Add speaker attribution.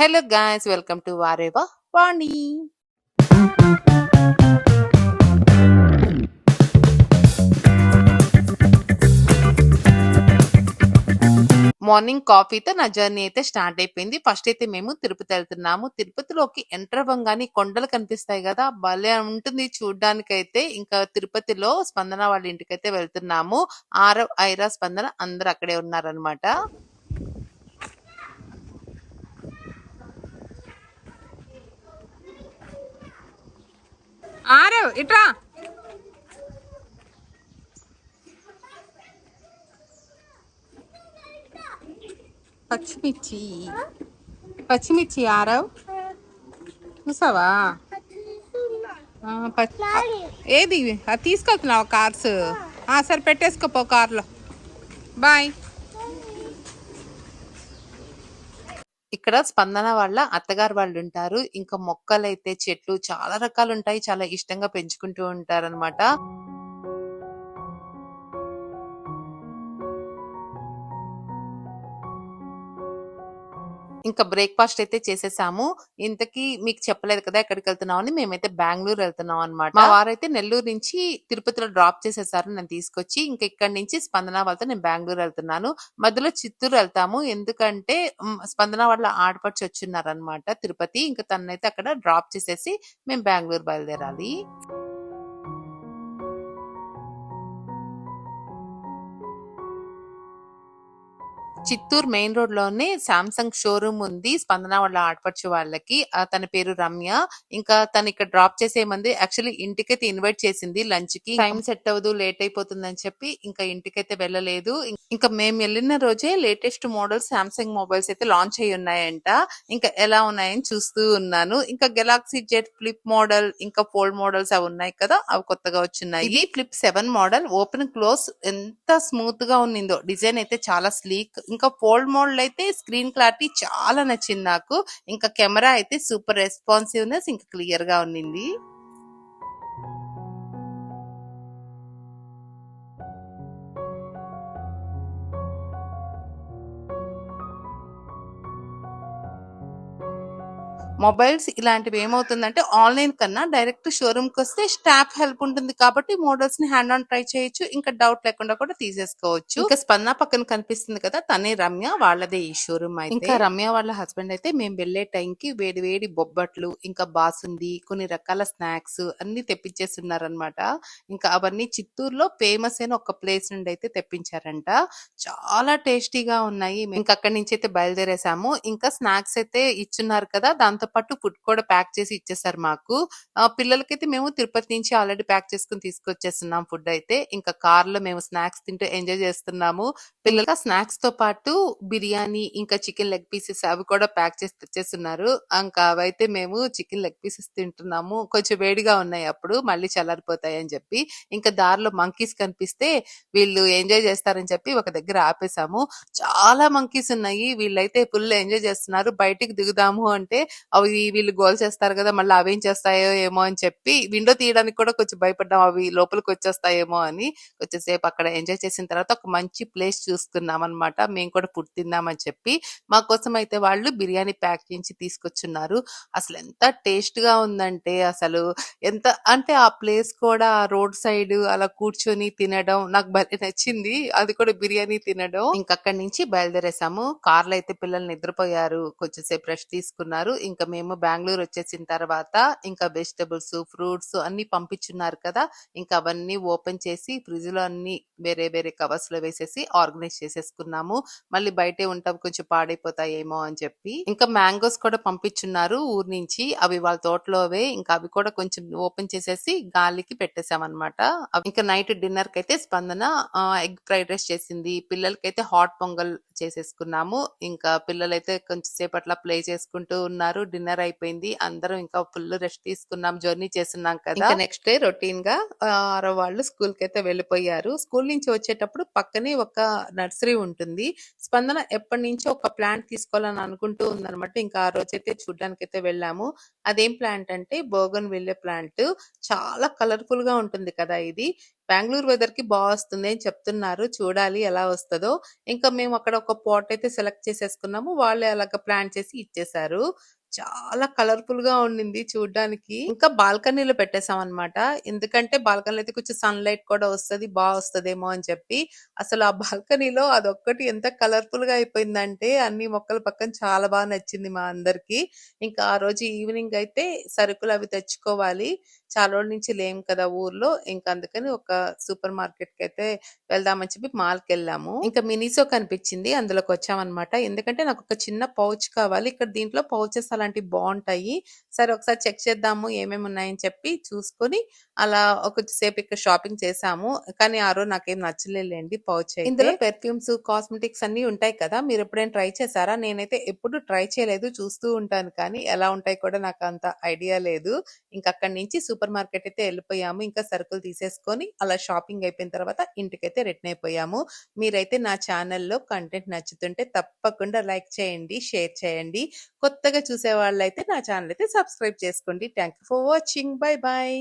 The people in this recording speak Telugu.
Speaker 1: Hello guys welcome to Vareva Vani morning కాఫీతో నా జర్నీ అయితే స్టార్ట్ అయిపోయింది. ఫస్ట్ అయితే మేము తిరుపతి వెళ్తున్నాము. తిరుపతిలోకి ఎంటర్ అవ్వగానే కొండలు కనిపిస్తాయి కదా భలే ఉంటుంది చూడ్డానికి అయితే ఇంకా తిరుపతిలో స్పందన వాళ్ళ ఇంటికి అయితే వెళ్తున్నాము. ఆరవ్ ఐరా స్పందన అందరు అక్కడే ఉన్నారనమాట
Speaker 2: ఆరవ్ ఇట్రా. పచ్చిమిర్చి. పచ్చిమిర్చి ఆరవ్. చూసావా? పచ్చి- ఏది? అది తీసుకెళ్తున్నావు కార్స్. ఆ, సరే పెట్టేసుకోపో కార్లో. బాయ్.
Speaker 1: ఇక్కడ స్పందన వాళ్ళ అత్తగారు వాళ్ళు ఉంటారు ఇంకా మొక్కలైతే చెట్లు చాలా రకాలు ఉంటాయి చాలా ఇష్టంగా పెంచుకుంటూ ఉంటారన్నమాట. ఇంకా బ్రేక్ఫాస్ట్ అయితే చేసేసాము. ఇంతకీ మీకు చెప్పలేదు కదా ఎక్కడికి వెళ్తున్నామని మేమైతే బెంగళూరు వెళ్తున్నాం అనమాట మా వారైతే నెల్లూరు నుంచి తిరుపతిలో డ్రాప్ చేసేసారు నేను తీసుకొచ్చి ఇంకా ఇక్కడ నుంచి స్పందన వాళ్ళతో నేను బెంగళూరు వెళ్తున్నాను. మధ్యలో చిత్తూరు వెళ్తాము. ఎందుకంటే స్పందన వాళ్ళ ఆడపడిచి వచ్చిన్నారు అనమాట తిరుపతి. ఇంకా తనైతే అక్కడ డ్రాప్ చేసేసి మేము బెంగళూరు బయలుదేరాలి. చిత్తూరు మెయిన్ రోడ్లోనే సామ్సంగ్ షోరూమ్ ఉంది. స్పందన వాళ్ళ ఆడపడుచు వాళ్ళకి. తన పేరు రమ్య. ఇంకా తను ఇక్కడ డ్రాప్ చేసేయమంది యాక్చువల్లీ ఇంటికైతే ఇన్వైట్ చేసింది లంచ్కి టైం సెట్ అవ్వదు లేట్ అయిపోతుంది అని చెప్పి ఇంకా ఇంటికైతే వెళ్ళలేదు. ఇంకా మేము వెళ్ళిన రోజే లేటెస్ట్ మోడల్స్ సామ్సంగ్ మొబైల్స్ అయితే లాంచ్ అయి ఉన్నాయంట. ఇంకా ఎలా ఉన్నాయని చూస్తూ ఉన్నాను. ఇంకా గెలాక్సీ జెట్ ఫ్లిప్ మోడల్ ఇంకా ఫోల్డ్ మోడల్స్ అవి ఉన్నాయి కదా అవి కొత్తగా వచ్చున్నాయి ఇది flip seven model. Open close ఎంత స్మూత్గా ఉన్నిందో. డిజైన్ అయితే చాలా స్లీక్. ఇంకా ఫోల్డ్ మోడల్ అయితే స్క్రీన్ క్లారిటీ చాలా నచ్చింది నాకు. ఇంకా కెమెరా అయితే సూపర్ రెస్పాన్సివ్నెస్ ఇంకా క్లియర్గా ఉన్నింది. మొబైల్స్ ఇలాంటివి ఏమవుతుందంటే ఆన్లైన్ కన్నా డైరెక్ట్ షోరూమ్కి వస్తే స్టాఫ్ హెల్ప్ ఉంటుంది కాబట్టి మోడల్స్ని హ్యాండ్ ఆన్ ట్రై చేయొచ్చు. ఇంకా డౌట్ లేకుండా కూడా తీసేసుకోవచ్చు. ఇంకా స్పందన పక్కన కనిపిస్తుంది కదా తనే రమ్య వాళ్ళదే ఈ షోరూమ్ అయితే. ఇంకా రమ్య వాళ్ళ హస్బెండ్ అయితే మేము వెళ్ళే టైం కి వేడి వేడి బొబ్బట్లు ఇంకా బాసుంది కొన్ని రకాల స్నాక్స్ అన్ని తెప్పించేస్తున్నారనమాట ఇంకా అవన్నీ చిత్తూరులో ఫేమస్ అయిన ఒక ప్లేస్ నుండి అయితే తెప్పించారంట. చాలా టేస్టీగా ఉన్నాయి. ఇంకా అక్కడి నుంచి అయితే బయలుదేరేసాము. ఇంకా స్నాక్స్ అయితే ఇచ్చున్నారు కదా దాంతో పాటు ఫుడ్ కూడా ప్యాక్ చేసి ఇచ్చేసారు మాకు. పిల్లలకైతే మేము తిరుపతి నుంచి ఆల్రెడీ ప్యాక్ చేసుకుని తీసుకొచ్చేస్తున్నాం ఫుడ్ అయితే. ఇంకా కార్లో మేము స్నాక్స్ తింటూ ఎంజాయ్ చేస్తున్నాము. పిల్లలకి స్నాక్స్తో పాటు బిర్యానీ ఇంకా చికెన్ లెగ్ పీసెస్ అవి కూడా ప్యాక్ చేసి తెచ్చేస్తున్నారు. ఇంకా అవైతే మేము చికెన్ లెగ్ పీసెస్ తింటున్నాము. కొంచెం వేడిగా ఉన్నాయి అప్పుడు మళ్ళీ చల్లారిపోతాయి అని చెప్పి. ఇంకా దారిలో మంకీస్ కనిపిస్తే వీళ్ళు ఎంజాయ్ చేస్తారని చెప్పి ఒక దగ్గర ఆపేసాము. చాలా మంకీస్ ఉన్నాయి. వీళ్ళైతే ఫుల్ ఎంజాయ్ చేస్తున్నారు. బయటికి దిగుదాము అంటే అవి వీళ్ళు గోల్ చేస్తారు కదా మళ్ళీ అవేం చేస్తాయో ఏమో అని చెప్పి విండో తీయడానికి కూడా కొంచెం భయపడ్డాం. అవి లోపలికి వచ్చేస్తాయేమో అని. కొంచెంసేపు అక్కడ ఎంజాయ్ చేసిన తర్వాత ఒక మంచి ప్లేస్ చూస్తున్నాం అనమాట మేము కూడా ఫుడ్ తిందామని చెప్పి. మా కోసం అయితే వాళ్ళు బిర్యానీ ప్యాక్ చేసి తీసుకొచ్చున్నారు. అసలు ఎంత టేస్ట్గా ఉందంటే అసలు ఎంత అంటే ఆ ప్లేస్ కూడా రోడ్ సైడ్ అలా కూర్చొని తినడం నాకు భలే నచ్చింది. అది కూడా బిర్యానీ తినడం. ఇంకక్కడి నుంచి బయలుదేరేసాము. కార్లో అయితే పిల్లలు నిద్రపోయారు. కొంచెం సేపు రెస్ట్ తీసుకున్నారు. ఇంకా మేము బెంగళూరు వచ్చేసిన తర్వాత ఇంకా వెజిటబుల్స్ ఫ్రూట్స్ అన్ని పంపించున్నారు కదా. ఇంకా అవన్నీ ఓపెన్ చేసి ఫ్రిడ్జ్లో అన్ని వేరే వేరే కవర్స్లో వేసేసి ఆర్గనైజ్ చేసేసుకున్నాము. మళ్ళీ బయటే ఉంటాం కొంచెం పాడైపోతాయేమో అని చెప్పి. ఇంకా మ్యాంగోస్ కూడా పంపించున్నారు ఊరు నుంచి. అవి వాళ్ళ తోటలోవే. ఇంకా అవి కూడా కొంచెం ఓపెన్ చేసేసి గాలికి పెట్టేసామన్నమాట. అవి ఇంకా నైట్ డిన్నర్కి అయితే స్పందన ఎగ్ ఫ్రైడ్ రైస్ చేసింది. పిల్లలకైతే హాట్ పొంగల్ చేసేసుకున్నాము. ఇంకా పిల్లలైతే కొంచెం సేపట్లా ప్లే చేసుకుంటూ ఉన్నారు. డిన్నర్ అయిపోయింది. అందరం ఇంకా ఫుల్ రెస్ట్ తీసుకున్నాం. జర్నీ చేస్తున్నాం కదా! నెక్స్ట్ డే రొటీన్గా ఆరో వాళ్ళు అయితే వెళ్ళిపోయారు. స్కూల్ నుంచి వచ్చేటప్పుడు పక్కనే ఒక నర్సరీ ఉంటుంది. స్పందన ఎప్పటి నుంచో ఒక ప్లాంట్ తీసుకోవాలని అనుకుంటూ ఉందనమాట. ఇంకా ఆ రోజు అయితే చూడడానికి అయితే వెళ్ళాము. అదేం ప్లాంట్ అంటే బోగన్ బోగన్‌విల్లే ప్లాంట్. చాలా కలర్‌ఫుల్‌గా ఉంటుంది కదా ఇది. బెంగళూరు వెదర్కి బాగా వస్తుంది అని చెప్తున్నారు. చూడాలి ఎలా వస్తుందో ఇంకా మేము అక్కడ ఒక పాట్ అయితే సెలెక్ట్ చేసేసుకున్నాము. వాళ్ళే అలాగా ప్లాన్ చేసి ఇచ్చేసారు చాలా కలర్‌ఫుల్‌గా ఉండింది చూడ్డానికి. ఇంకా బాల్కనీలో పెట్టేసామనమాట. ఎందుకంటే బాల్కనీలో అయితే కొంచెం సన్ లైట్ కూడా వస్తది. బా వస్తదేమో అని చెప్పి. అసలు ఆ బాల్కనీలో అదొక్కటి ఎంత కలర్ఫుల్గా అయిపోయిందంటే అన్ని మొక్కల పక్కన చాలా బాగా నచ్చింది మా అందరికి. ఇంకా ఆ రోజు ఈవినింగ్ అయితే సరుకులు అవి తెచ్చుకోవాలి. చాలా రోజుల నుంచి లేం కదా ఊర్లో. ఇంకా అందుకని ఒక సూపర్ మార్కెట్కి అయితే వెళ్దామని చెప్పి మాల్‌కెళ్ళాము. ఇంకా మినీసో కనిపించింది. అందులోకి వచ్చామన్నమాట ఎందుకంటే నాకు ఒక చిన్న పౌచ్ కావాలి. ఇక్కడ దీంట్లో పౌచెస్ అలాంటివి బాగుంటాయి సరే ఒకసారి చెక్ చేద్దాము ఏమేమి ఉన్నాయని చెప్పి చూసుకొని అలా ఒక సేపు ఇక్కడ షాపింగ్ చేసాము కానీ ఆ రోజు నాకేం నచ్చలేదులెండి పౌచ్ ఇందులో పెర్ఫ్యూమ్స్, కాస్మెటిక్స్ అన్ని ఉంటాయి కదా! మీరు ఎప్పుడైనా ట్రై చేశారా? నేనైతే ఎప్పుడు ట్రై చేయలేదు. చూస్తూ ఉంటాను కానీ ఎలా ఉంటాయి కూడా నాకు అంత ఐడియా లేదు. ఇంకా అక్కడి నుంచి సూపర్ మార్కెట్ అయితే వెళ్ళిపోయాము ఇంకా సరుకులు తీసేసుకొని అలా షాపింగ్ అయిపోయిన తర్వాత ఇంటికైతే రిటర్న్ అయిపోయాము. మీరైతే నా ఛానల్లో కంటెంట్ నచ్చుతుంటే తప్పకుండా లైక్ చేయండి, షేర్ చేయండి. కొత్తగా చూసే చూసేవాళ్ళైతే నా ఛానల్ అయితే సబ్స్క్రైబ్ చేసుకోండి. Thank you for watching. Bye bye